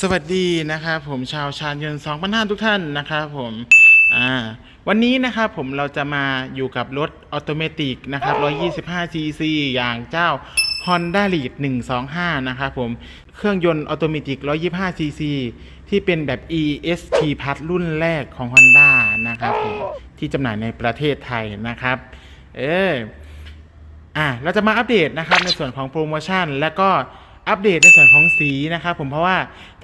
สวัสดีนะครับผมชาวชาญยนต์สองพันห้าทุกท่านนะครับผมอ่าวันนี้นะครับผมเราจะมาอยู่กับรถออโตเมติกนะครับ125 cc อย่างเจ้า Honda Lead 125 นะครับผมเครื่องยนต์ออโตเมติก125 cc ที่เป็นแบบ ESP Plus รุ่นแรกของ Honda นะครับผมที่จำหน่ายในประเทศไทยนะครับ เอออะเราจะมาอัปเดตนะครับในส่วนของโปรโมชั่นและก็ อัปเดตในส่วนของสีนะครับผมเพราะว่า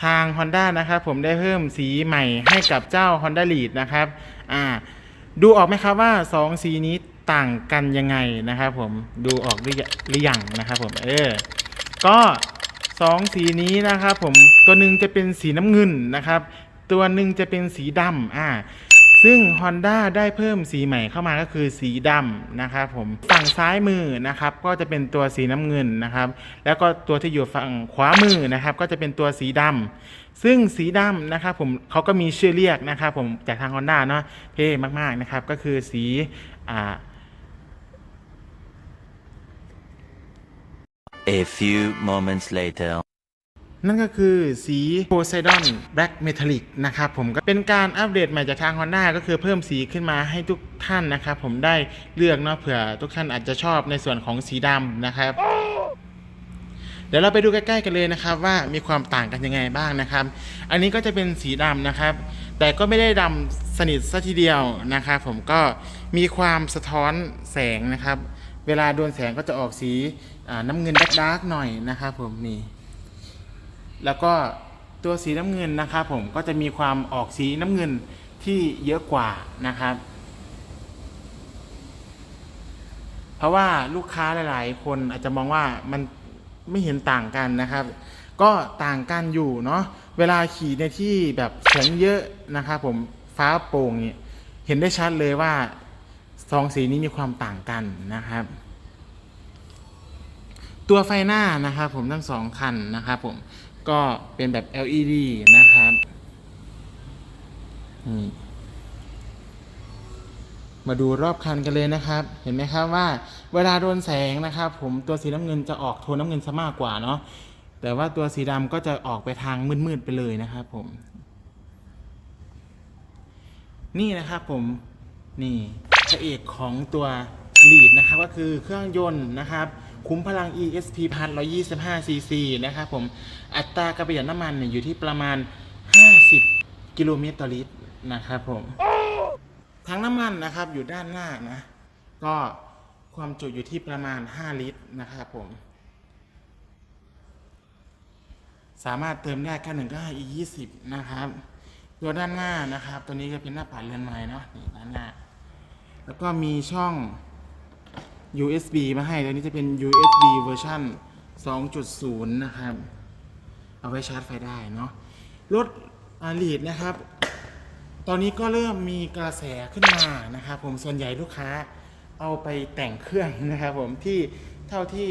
ทาง Honda นะครับผมได้เพิ่มสีใหม่ให้กับเจ้า Honda Lead นะครับอ่าดูออกไหมครับว่า 2 สีนี้ต่างกันยังไงนะครับผมดูออกหรือยังหรือยังนะครับผมเออก็2สีนี้นะครับผมตัวหนึ่งจะเป็นสีน้ำเงินนะครับ ตัวหนึ่งจะเป็นสีดำอ่า ซึ่ง Honda ได้เพิ่มสีใหม่เข้ามาก็คือสีดำนะครับผมฝั่งซ้ายมือนะครับก็จะเป็นตัวสีน้ำเงินนะครับ แล้วก็ตัวที่อยู่ฝั่งขวามือนะครับ ก็จะเป็นตัวสีดำซึ่งสีดำนะครับผมเขาก็มีชื่อเรียกนะครับผมจากทาง Honda เนาะเท่มากๆนะครับ ก็คือสีอ่า A few moments later. นั่นก็คือสี Poseidon Black Metallic นะครับผมก็เป็นการอัปเดตใหม่จากทาง Honda ก็คือเพิ่มสีขึ้นมาให้ทุกท่านนะครับผมได้เลือกเนาะเผื่อทุกท่านอาจจะชอบในส่วนของสีดำนะครับเดี๋ยวเราไปดูใกล้ๆกันเลยนะครับว่ามีความต่างกันยังไงบ้างนะครับ อันนี้ก็จะเป็นสีดำนะครับ แต่ก็ไม่ได้ดำสนิทซะทีเดียวนะครับผมก็มีความสะท้อนแสงนะครับ เวลาโดนแสงก็จะออกสีน้ำเงินดาร์กๆหน่อยนะครับผมนี่ แล้วก็ตัวสีน้ำเงินนะครับผมก็จะมีความออกสีน้ำเงินที่เยอะกว่านะครับ เพราะว่าลูกค้าหลาย ๆ คนอาจจะมองว่ามันไม่เห็นต่างกันนะครับ ก็ต่างกันอยู่เนาะเวลาขี่ในที่แบบแสงเยอะนะครับผมฟ้าโปร่งเนี่ยเห็นได้ชัดเลยว่าสองสีนี้มีความต่างกันนะครับ ตัวไฟหน้านะครับผมทั้งสองคันนะครับผม ก็เป็นแบบ LED นะครับนี่มาดูรอบคันกันเลยนะครับ เห็นไหมครับว่าเวลาโดนแสงนะครับ ผมตัวสีน้ำเงินจะออกโทนน้ำเงินซะมากกว่าเนาะแต่ว่าตัวสีดำก็จะออกไปทางมืดๆไปเลยนะครับ ผม นี่นะครับผมนี่พระเอกของตัว Lead นะครับ ก็คือเครื่องยนต์นะครับ คุ้มพลัง ESP พัน125 cc นะครับผม อัตราการประหยัดน้ำมันเนี่ยอยู่ที่ประมาณ 50 กิโลเมตรต่อลิตรนะครับผม ถังน้ำมันนะครับอยู่ด้านหน้านะ ก็ความจุอยู่ที่ประมาณ 5 ลิตรนะครับผม สามารถเติมได้แค่หนึ่งก็อีกยี่สิบนะครับ ตัวด้านหน้านะครับ ตัวนี้ก็เป็นหน้าปัดเรือนไม้เนาะนี่ด้านหน้า แล้วก็มีช่อง USB มาให้ตัวนี้จะเป็น USB เวอร์ชัน2.0 นะครับ เอาไว้ชาร์จไฟได้เนาะรถอาลีดนะครับ ตอนนี้ก็เริ่มมีกระแสขึ้นมานะครับ ผมส่วนใหญ่ลูกค้าเอาไปแต่งเครื่องนะครับผมที่เท่าที่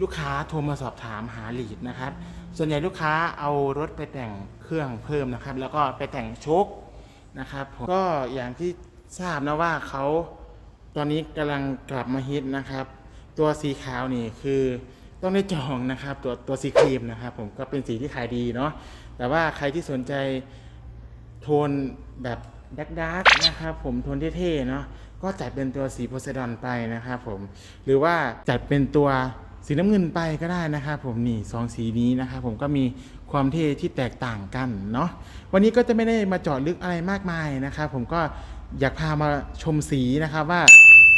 ลูกค้าโทรมาสอบถามหาลีดนะครับ ส่วนใหญ่ลูกค้าเอารถไปแต่งเครื่องเพิ่มนะครับ แล้วก็ไปแต่งโชคนะครับผมก็อย่างที่ทราบนะว่าเขา ตอนนี้กำลังกลับมาฮิตนะครับ ตัวสีขาวนี่คือต้องได้จองนะครับ ตัวตัวสีครีมนะครับ ผมก็เป็นสีที่ขายดีเนาะแต่ว่าใครที่สนใจโทนแบบดักดักนะครับ ผมโทนเท่ๆเนาะก็จัดเป็นตัวสีโพไซดอนไปนะครับผมหรือว่าจัดเป็นตัวสีน้ำเงินไปก็ได้นะครับผมนี่สองสีนี้นะครับผมก็มีความเท่ที่แตกต่างกันเนาะวันนี้ก็จะไม่ได้มาเจาะลึกอะไรมากมายนะครับ ผมก็อยากพามาชมสีนะครับว่า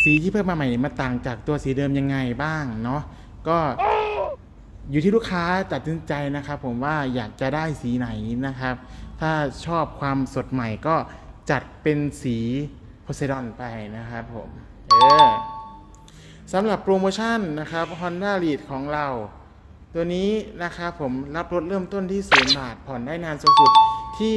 สีที่เพิ่มมาใหม่มันต่างจากตัวสีเดิมยังไงบ้างเนาะก็อยู่ที่ลูกค้าตัดสินใจนะครับ ผมว่าอยากจะได้สีไหนนะครับ ถ้าชอบความสดใหม่ก็จัดเป็นสีโพไซดอนไปนะครับผมเออสำหรับโปรโมชั่นนะครับ Honda Lead ของเรา ตัวนี้นะครับผมรับรถเริ่มต้นที่0บาทผ่อนได้นานสูงสุดที่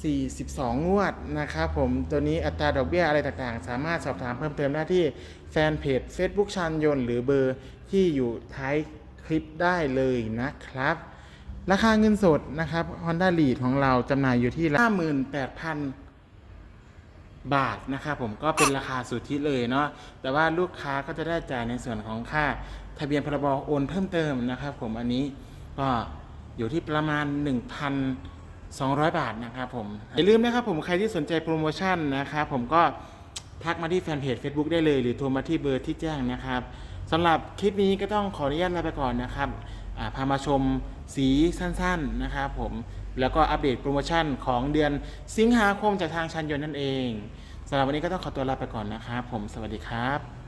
42 งวดนะครับผมตัวนี้อัตราดอกเบี้ยอะไรต่างๆ สามารถสอบถามเพิ่มเติมได้ที่แฟนเพจ Facebook ชันยนต์หรือเบอร์ที่อยู่ท้ายคลิปได้เลยนะครับ ราคาเงินสดนะครับ Honda Lead ของเราจำหน่ายอยู่ที่ 58,000 บาทนะครับผมก็เป็นราคาสุทธิเลยเนาะแต่ว่าลูกค้าก็จะได้จ่ายในส่วนของค่า ทะเบียนพรบโอนเพิ่มเติมนะครับผมอันนี้ก็อยู่ที่ประมาณ 200 บาทนะครับผม อย่าลืมนะครับผมใครที่สนใจโปรโมชั่นนะครับผมก็ทักมาที่แฟนเพจ Facebook ได้เลยหรือโทรมาที่เบอร์ที่แจ้งนะครับสำหรับคลิปนี้ก็ต้องขออนุญาตลาไปก่อนนะครับพามาชมสีสั้นๆนะครับผมแล้วก็อัปเดตโปรโมชั่นของเดือนสิงหาคมจากทางชันยนต์นั่นเองสำหรับวันนี้ก็ต้องขอตัวลาไปก่อนนะครับผมสวัสดีครับ